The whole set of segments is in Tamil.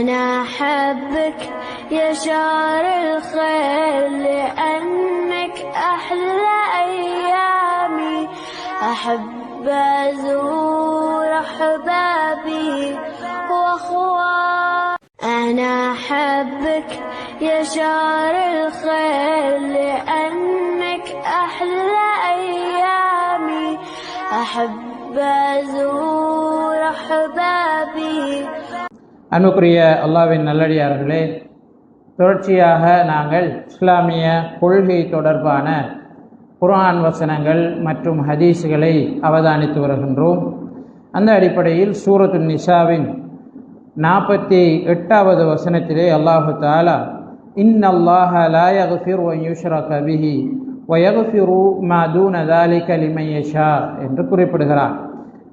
أنا أحبك يا شهر الخير لأنك أحلى أيامي. أحب أزور أحبابي وأخواني أنا أحبك يا شهر الخير لأنك أحلى أيامي. أحب أزور أحبابي அன்புக்குரிய அல்லாவின் நல்லடியார்களே தொடர்ச்சியாக நாங்கள் இஸ்லாமிய கொள்கை தொடர்பான குரான் வசனங்கள் மற்றும் ஹதீஸுகளை அவதானித்து வருகின்றோம். அந்த அடிப்படையில் சூரத்து நிஷாவின் நாற்பத்தி எட்டாவது வசனத்திலே அல்லாஹு தாலா இன் அல்லாஹ லாயகுஃபிர் ஒயூஷரா கபிஹி ஒயகுஃபிரு மதூன் அதாலி கலிமையஷா என்று குறிப்பிடுகிறார்.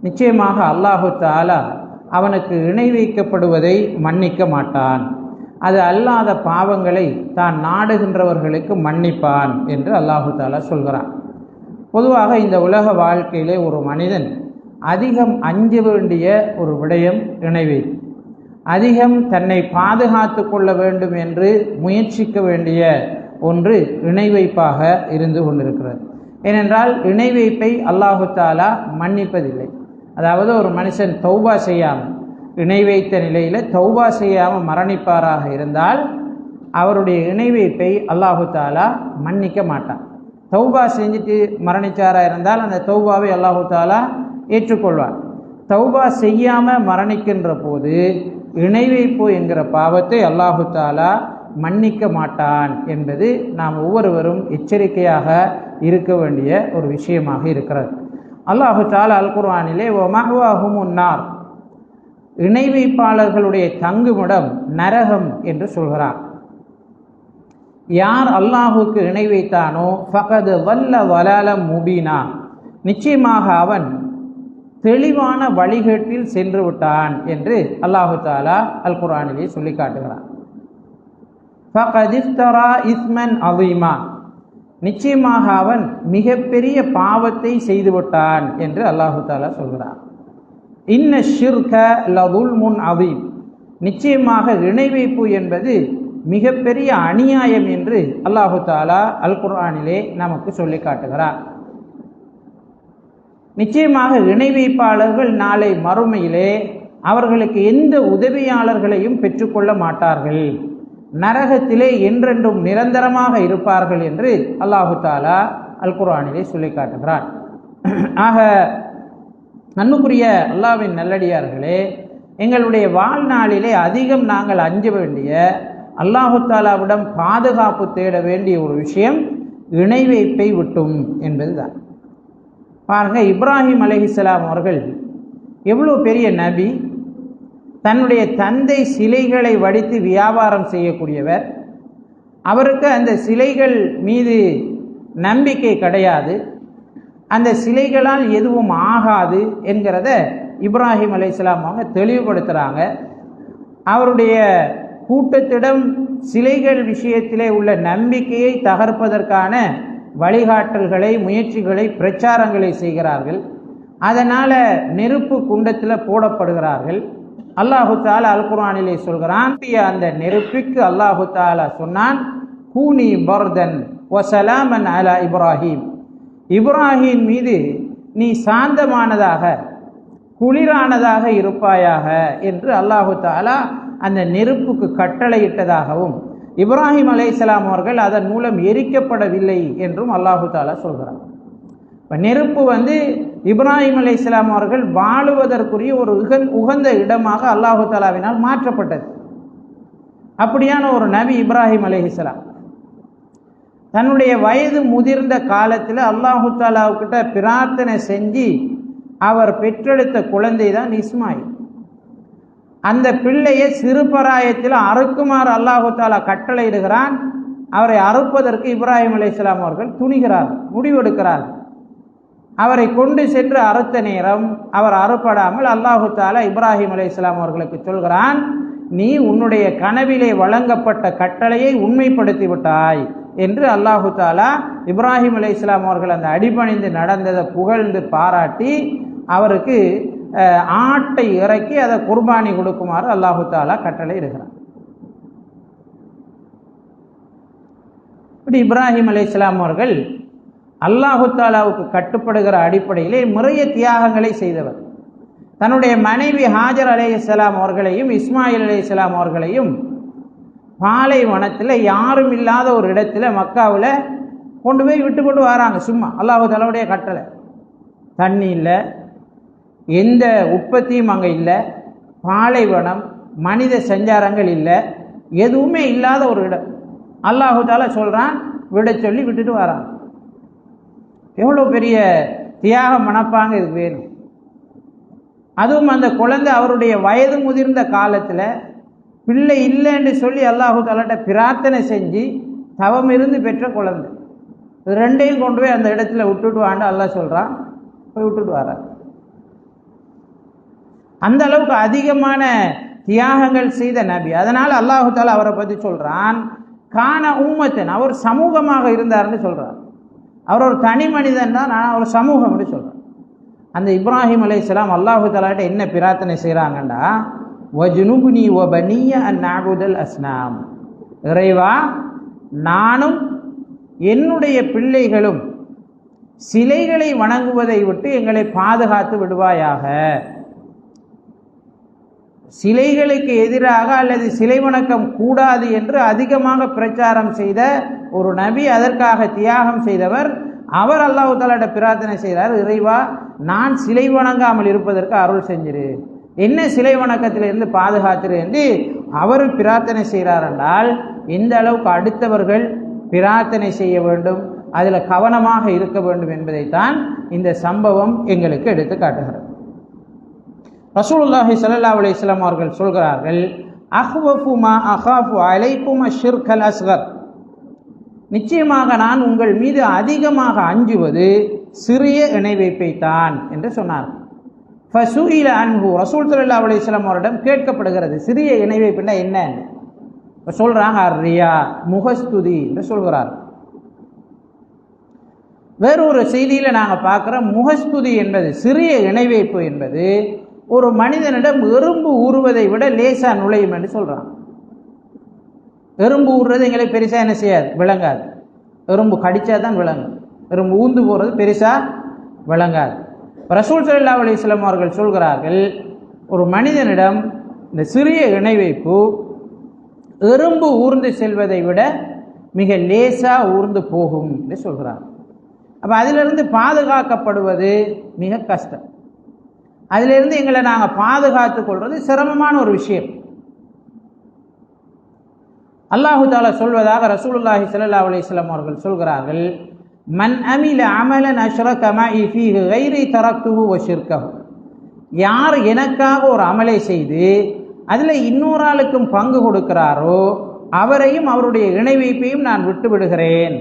நிச்சயமாக அல்லாஹு தாலா அவனுக்கு இணை வைக்கப்படுவதை மன்னிக்க மாட்டான். அது அல்லாத பாவங்களை தான் நாடுகின்றவர்களுக்கு மன்னிப்பான் என்று அல்லாஹு தாலா சொல்கிறான். பொதுவாக இந்த உலக வாழ்க்கையிலே ஒரு மனிதன் அதிகம் அஞ்ச வேண்டிய ஒரு விடயம் இணைவை. அதிகம் தன்னை பாதுகாத்து கொள்ள வேண்டும் என்று முயற்சிக்க வேண்டிய ஒன்று இணை வைப்பாக இருந்து கொண்டிருக்கிறது. ஏனென்றால் இணை வைப்பை அல்லாஹு தாலா மன்னிப்பதில்லை. அதாவது ஒரு மனுஷன் தௌபா செய்யாமல் இணை வைத்த நிலையில் தௌபா செய்யாமல் மரணிப்பாராக இருந்தால் அவருடைய இணை வைப்பை அல்லாஹு தாலா மன்னிக்க மாட்டான். தௌபா செஞ்சுட்டு மரணிச்சாராக இருந்தால் அந்த தௌபாவை அல்லாஹு தாலா ஏற்றுக்கொள்வார் தௌபா செய்யாமல் மரணிக்கின்ற போது இணை வைப்பு என்கிற பாவத்தை அல்லாஹு தாலா மன்னிக்க மாட்டான் என்பது நாம் ஒவ்வொருவரும் எச்சரிக்கையாக இருக்க வேண்டிய ஒரு விஷயமாக இருக்கிறது. அல்லாஹு தாலா அல் குர்ஆனிலே ஓ மஹ்வாஹுமுன்னார் இணை வைப்பாளர்களுடைய தங்குமிடம் நரகம் என்று சொல்கிறார். யார் அல்லாஹுக்கு இணை வைத்தானோ ஃபகது வல்ல வலாலம் முபீனா. நிச்சயமாக அவன் தெளிவான வழிகேட்டில் சென்று விட்டான் என்று அல்லாஹு தாலா அல் குர்ஆனிலே சொல்லி காட்டுகிறான் ஃபகதிஃப்தரா இஸ்மன் அவீமா நிச்சயமாக அவன் மிகப்பெரிய பாவத்தை செய்துவிட்டான் என்று அல்லாஹு தாலா சொல்கிறான். இன்ன ஷிர்க லதுல் முன் அவீம் நிச்சயமாக இணை வைப்பு என்பது மிகப்பெரிய அநியாயம் என்று அல்லாஹு தாலா அல் குர்ஆனிலே நமக்கு சொல்லி காட்டுகிறார் நிச்சயமாக இணை வைப்பாளர்கள் நாளை மறுமையிலே அவர்களுக்கு எந்த உதவியாளர்களையும் பெற்றுக்கொள்ள மாட்டார்கள். நரகத்திலே என்றென்றும் நிரந்தரமாக இருப்பார்கள் என்று அல்லாஹு தாலா அல் குரானிலே சொல்லி காட்டுகிறான். ஆக நன்னுக்குரிய அல்லாவின் நல்லடியார்களே எங்களுடைய வாழ்நாளிலே அதிகம் நாங்கள் அஞ்ச வேண்டிய அல்லாஹு தாலாவிடம் பாதுகாப்பு தேட வேண்டிய ஒரு விஷயம் இணை வைப்பை விட்டும் என்பதுதான். பாருங்க இப்ராஹிம் அலஹிஸ்லாம் அவர்கள் எவ்வளோ பெரிய நபி தன்னுடைய தந்தை சிலைகளை வடித்து வியாபாரம் செய்யக்கூடியவர். அவருக்கு அந்த சிலைகள் மீது நம்பிக்கை கிடையாது. அந்த சிலைகளால் எதுவும் ஆகாது என்கிறத இப்ராஹிம் அலைஹிஸ்ஸலாம் அவங்க தெளிவுபடுத்துகிறாங்க அவருடைய கூட்டத்திடம் சிலைகள் விஷயத்திலே உள்ள நம்பிக்கையை தகர்ப்பதற்கான வழிகாட்டல்களை முயற்சிகளை பிரச்சாரங்களை செய்கிறார்கள். அதனால் நெருப்பு குண்டத்தில் போடப்படுகிறார்கள். அல்லாஹு தாலா அல் குர்ஆனிலே சொல்கிறான் அந்த நெருப்புக்கு அல்லாஹு தாலா சொன்னான் கூனி பர்தன் ஒசலாமன் அலா இப்ராஹிம். இப்ராஹிம் மீது நீ சாந்தமானதாக குளிரானதாக இருப்பாயாக என்று அல்லாஹு தாலா அந்த நெருப்புக்கு கட்டளையிட்டதாகவும் இப்ராஹிம் அலை அவர்கள் அதன் மூலம் எரிக்கப்படவில்லை என்றும் அல்லாஹு தாலா சொல்கிறார் இப்போ நெருப்பு வந்து இப்ராஹிம் அலைஹிஸ்ஸலாம் அவர்கள் வாழுவதற்குரிய ஒரு உகந் உகந்த இடமாக அல்லாஹு தாலாவினால் மாற்றப்பட்டது. அப்படியான ஒரு நபி இப்ராஹிம் அலைஹிஸ்ஸலாம் தன்னுடைய வயது முதிர்ந்த காலத்தில் அல்லாஹு தாலாவுக்கிட்ட பிரார்த்தனை செஞ்சு அவர் பெற்றெடுத்த குழந்தை தான் இஸ்மாயில். அந்த பிள்ளையை சிறுபராயத்தில் அறுக்குமாறு அல்லாஹு தாலா கட்டளையிடுகிறான். அவரை அறுப்பதற்கு இப்ராஹிம் அலைஹிஸ்ஸலாம் அவர்கள் துணிகிறார் முடிவெடுக்கிறார் அவரை கொண்டு சென்று அறுத்த நேரம் அவர் அறுப்படாமல் அல்லாஹு தாலா இப்ராஹிம் அலைஹிஸ்ஸலாம் அவர்களுக்கு சொல்கிறான் நீ உன்னுடைய கனவிலே வழங்கப்பட்ட கட்டளையை உண்மைப்படுத்தி விட்டாய் என்று அல்லாஹு தாலா இப்ராஹிம் அலைஹிஸ்ஸலாம் அவர்கள் அந்த அடிபணிந்து நடந்ததை புகழ்ந்து பாராட்டி அவருக்கு ஆட்டை இறக்கி அதை குர்பானி கொடுக்குமாறு அல்லாஹு தாலா கட்டளை இருக்கிறான் இப்படி இப்ராஹிம் அலைஹிஸ்ஸலாம் அவர்கள் அல்லாஹுத்தாலாவுக்கு கட்டுப்படுகிற அடிப்படையிலே நிறைய தியாகங்களை செய்தவர். தன்னுடைய மனைவி ஹாஜர் அலைஹிஸ்ஸலாம் அவர்களையும் இஸ்மாயில் அலைஹிஸ்ஸலாம் அவர்களையும் பாலைவனத்தில் யாரும் இல்லாத ஒரு இடத்துல மக்காவில் கொண்டு போய் விட்டு கொண்டு வராங்க. சும்மா அல்லாஹு தாலாவுடைய கட்டளை. தண்ணி இல்லை எந்த உற்பத்தியும் அங்கே இல்லை பாலைவனம் மனித சஞ்சாரங்கள் இல்லை எதுவுமே இல்லாத ஒரு இடம். அல்லாஹு தாலா சொல்கிறான் விட சொல்லி விட்டுட்டு வரான். எவ்வளோ பெரிய தியாக மனப்பாங்க இதுக்கு வேணும். அதுவும் அந்த குழந்தை அவருடைய வயது முதிர்ந்த காலத்தில் பிள்ளை இல்லைன்னு சொல்லி அல்லாஹு தாலாட்ட பிரார்த்தனை செஞ்சு தவம் இருந்து பெற்ற குழந்தை. இது ரெண்டையும் கொண்டு போய் அந்த இடத்துல விட்டுட்டு வாண்டு அல்லாஹ் சொல்கிறான் போய் விட்டுட்டு வரார் அந்த அளவுக்கு அதிகமான தியாகங்கள் செய்த நபி. அதனால் அல்லாஹு தாலா அவரை பற்றி சொல்கிறான் கான உம்மத்தன் அவர் சமூகமாக இருந்தார்னு சொல்கிறார் அவர் ஒரு தனி மனிதன் தான் நான் ஒரு சமூகம் அப்படி சொல்கிறேன் அந்த இப்ராஹிம் அலைஹிஸ்ஸலாம் அல்லாஹு தலாட்ட என்ன பிரார்த்தனை செய்கிறாங்கண்டா வஜுனுபுனி ஒ பனிய அந்நாகுதல் அஸ்னாம். இறைவா நானும் என்னுடைய பிள்ளைகளும் சிலைகளை வணங்குவதை விட்டு எங்களை பாதுகாத்து விடுவாயாக. சிலைகளுக்கு எதிராக அல்லது சிலை வணக்கம் கூடாது என்று அதிகமாக பிரச்சாரம் செய்த ஒரு நபி அதற்காக தியாகம் செய்தவர். அவர் அல்லாஹு தாலாட்ட பிரார்த்தனை செய்கிறார் இறைவா நான் சிலை வணங்காமல் இருப்பதற்கு அருள் செஞ்சிரு. என்ன சிலை வணக்கத்திலிருந்து பாதுகாத்துரு என்று அவர் பிரார்த்தனை செய்கிறார் என்றால் எந்த அளவுக்கு அடுத்தவர்கள் பிரார்த்தனை செய்ய வேண்டும் அதில் கவனமாக இருக்க வேண்டும் என்பதைத்தான் இந்த சம்பவம் எங்களுக்கு எடுத்து காட்டுகிறது ரசூலுல்லாஹி சல்லா அலைஹி வஸல்லம் அவர்கள் சொல்கிறார்கள் அஹ்வஃபு மா அகாஃபு அலைக்கும் அஷ்ஷிர்கல் அஸ்கர். நிச்சயமாக நான் உங்கள் மீது அதிகமாக அஞ்சுவது சிறிய இணை வைப்பைத்தான் என்று சொன்னார். ஃபசூயில அன்பு ரசூல் சல்லா அலைஹி அவரிடம் கேட்கப்படுகிறது சிறிய இணை வைப்புனா என்ன? இப்போ சொல்கிறாங்க ரியா முகஸ்துதி என்று சொல்கிறார். வேறொரு செய்தியில் நாங்கள் பார்க்குறோம் முகஸ்துதி என்பது சிறிய இணைவைப்பு என்பது ஒரு மனிதனிடம் எறும்பு ஊறுவதை விட லேசாக நுழையும் என்று சொல்கிறான் எறும்பு ஊறுறது எங்களை பெருசாக என்ன செய்யாது? விளங்காது. எறும்பு கடித்தா தான் விளங்கும். எறும்பு ஊந்து போகிறது பெருசாக விளங்காது. ரசூல் சல்லா அலிஸ்லாம் அவர்கள் சொல்கிறார்கள் ஒரு மனிதனிடம் இந்த சிறிய இணை வைப்பு எறும்பு ஊர்ந்து செல்வதை விட மிக லேசாக ஊர்ந்து போகும் என்று சொல்கிறார் அப்போ அதிலிருந்து பாதுகாக்கப்படுவது மிக கஷ்டம். அதிலிருந்து எங்களை நாங்கள் பாதுகாத்து கொள்வது சிரமமான ஒரு விஷயம். அல்லாஹு தாலா சொல்வதாக ரசூலுல்லாஹி சல்லா அலிஸ்லாம் அவர்கள் சொல்கிறார்கள் மன் அமில அமலன் அஷ்ரக தரத்துகு ஃபீஹி கைரி யார் எனக்காக ஒரு அமலை செய்து அதில் இன்னொரு ஆளுக்கும் பங்கு கொடுக்கிறாரோ அவரையும் அவருடைய இணை வைப்பையும் நான் விட்டு விடுகிறேன்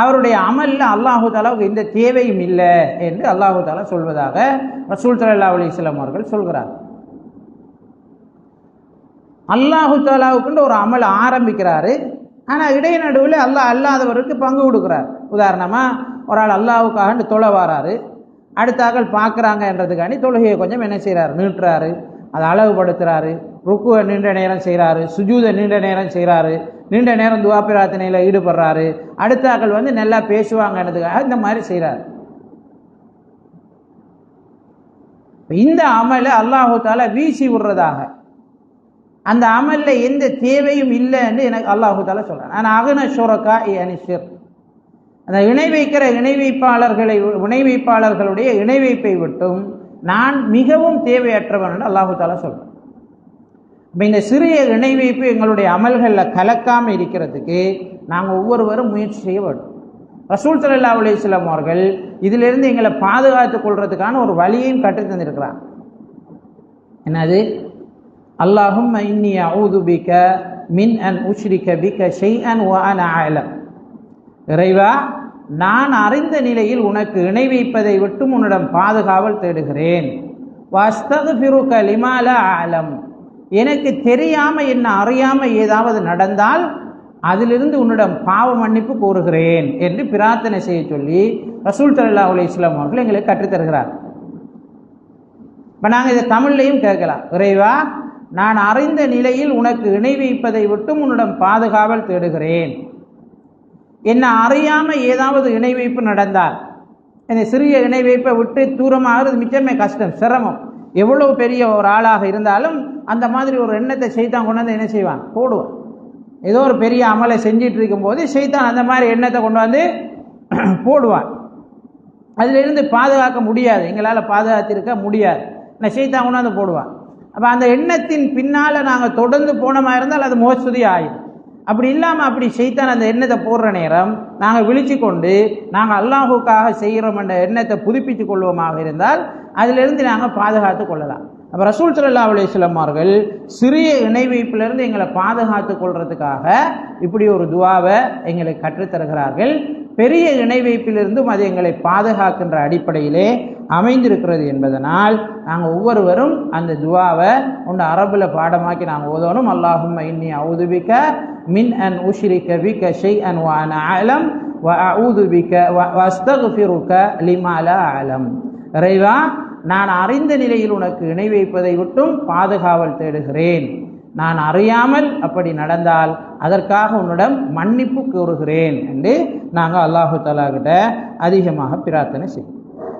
அவருடைய அமலில் அல்லாஹு தாலாவுக்கு எந்த தேவையும் இல்லை என்று அல்லாஹு தாலா சொல்வதாக ரசூல் தலா அலி இஸ்லாம் அவர்கள் சொல்கிறார். அல்லாஹு தாலாவுக்குன்ற ஒரு அமல் ஆரம்பிக்கிறாரு. ஆனால் இடைநடுவில் அல்லாஹ் அல்லாதவருக்கு பங்கு கொடுக்குறார். உதாரணமாக ஒரு ஆள் அல்லாவுக்காக தொலை வாராரு. அடுத்த பார்க்குறாங்க என்றதுக்காண்டி தொழுகையை கொஞ்சம் என்ன செய்கிறாரு நீட்டுறாரு. அதை அளவுபடுத்துகிறாரு ருக்குவை நீண்ட நேரம் செய்கிறாரு சுஜூதை நீண்ட நேரம் செய்கிறாரு நீண்ட நேரம் துவா பிரார்த்தனையில் ஈடுபடுறாரு. அடுத்தாக்கள் வந்து நல்லா பேசுவாங்கன்றதுக்காக இந்த மாதிரி செய்கிறாரு இந்த அமலை அல்லாஹு தாலா வீசி விடுறதாக. அந்த அமலில் எந்த தேவையும் இல்லைன்னு எனக்கு அல்லாஹு தாலா சொல்கிறேன் ஆனால் அகன சுரக்கா அனிஷர் அந்த இணை வைக்கிற இணை வைப்பாளர்களை இணை வைப்பாளர்களுடைய இணை வைப்பை விட்டும் நான் மிகவும் தேவையற்றவன் என்று அல்லாஹு தாலா சொல்கிறேன் இப்போ இந்த சிறிய இணை வைப்பு எங்களுடைய அமல்களில் கலக்காமல் இருக்கிறதுக்கு நாங்கள் ஒவ்வொருவரும் முயற்சி செய்ய வேண்டும். ரசூல் சல்லா அலிஸ்லாம் அவர்கள் இதிலிருந்து எங்களை பாதுகாத்துக் கொள்றதுக்கான ஒரு வழியையும் கற்றுத் தந்திருக்கிறான் என்னது? அல்லாஹும் இன்னி அவுது பிக மின் அன் உஷ்ரிக பிக ஷெய் அன் அன் ஆலம் இறைவா நான் அறிந்த நிலையில் உனக்கு இணை வைப்பதை விட்டும் உன்னிடம் பாதுகாவல் தேடுகிறேன். வஸ்தது ஃபிருக்க லிமால ஆலம் எனக்கு தெரியாமல் என்ன அறியாமல் ஏதாவது நடந்தால் அதிலிருந்து உன்னிடம் பாவ மன்னிப்பு கோருகிறேன் என்று பிரார்த்தனை செய்ய சொல்லி ரசூல் தல்லா அலி இஸ்லாம் அவர்கள் எங்களுக்கு கற்றுத்தருகிறார். இப்போ நாங்கள் இதை தமிழ்லையும் கேட்கலாம். இறைவா நான் அறிந்த நிலையில் உனக்கு இணை வைப்பதை விட்டும் உன்னிடம் பாதுகாவல் தேடுகிறேன். என்ன அறியாமல் ஏதாவது இணை வைப்பு நடந்தால் என்னை சிறிய இணை வைப்பை விட்டு தூரமாகிறது மிச்சமே கஷ்டம் சிரமம். எவ்வளவு பெரிய ஒரு ஆளாக இருந்தாலும் அந்த மாதிரி ஒரு எண்ணத்தை செய்தான் கொண்டு வந்து என்ன செய்வான்? போடுவான். ஏதோ ஒரு பெரிய அமலை செஞ்சிட்டு இருக்கும்போது செய்தான் அந்த மாதிரி எண்ணத்தை கொண்டு வந்து போடுவான். அதிலிருந்து பாதுகாக்க முடியாது. எங்களால் பாதுகாத்திருக்க முடியாது. நான் செய்தான் கொண்டு வந்து போடுவான். அப்போ அந்த எண்ணத்தின் பின்னால் நாங்கள் தொடர்ந்து போனமாக இருந்தால் அது மோசதி ஆயிடும் அப்படி இல்லாமல் அப்படி செய்தான் அந்த எண்ணத்தை போடுற நேரம் நாங்கள் விழிச்சு கொண்டு நாங்கள் அல்லாஹுக்காக செய்கிறோம் என்ற எண்ணத்தை புதுப்பித்துக் கொள்வோமாக இருந்தால் அதிலிருந்து நாங்கள் பாதுகாத்து கொள்ளலாம். அப்போ ரசூல் சல்லா அலிஸ்லாம் சிறிய இணை வைப்பிலிருந்து எங்களை பாதுகாத்து கொள்றதுக்காக இப்படி ஒரு துவாவை எங்களுக்கு கற்றுத்தருகிறார்கள் பெரிய இணை வைப்பிலிருந்தும் அது எங்களை பாதுகாக்கின்ற அடிப்படையிலே அமைந்திருக்கிறது என்பதனால் நாங்கள் ஒவ்வொருவரும் அந்த துவாவை உண்டு அரபில் பாடமாக்கி நாங்கள் ஓதணும். அல்லாஹும் இன்னி அவுதுபிக்க மின் அன் உஷ்ரிக்க விக்க ஷெய் அன் வான ஆலம் வ அவுதுபிக்க வஸ்தகுஃபிருக்க லிமாலா அலம் இறைவா நான் அறிந்த நிலையில் உனக்கு இணை வைப்பதை விட்டும் பாதுகாவல் தேடுகிறேன். நான் அறியாமல் அப்படி நடந்தால் அதற்காக உன்னிடம் மன்னிப்பு கூறுகிறேன் என்று நாங்கள் அல்லாஹு தலாகிட்ட அதிகமாக பிரார்த்தனை செய்வோம்.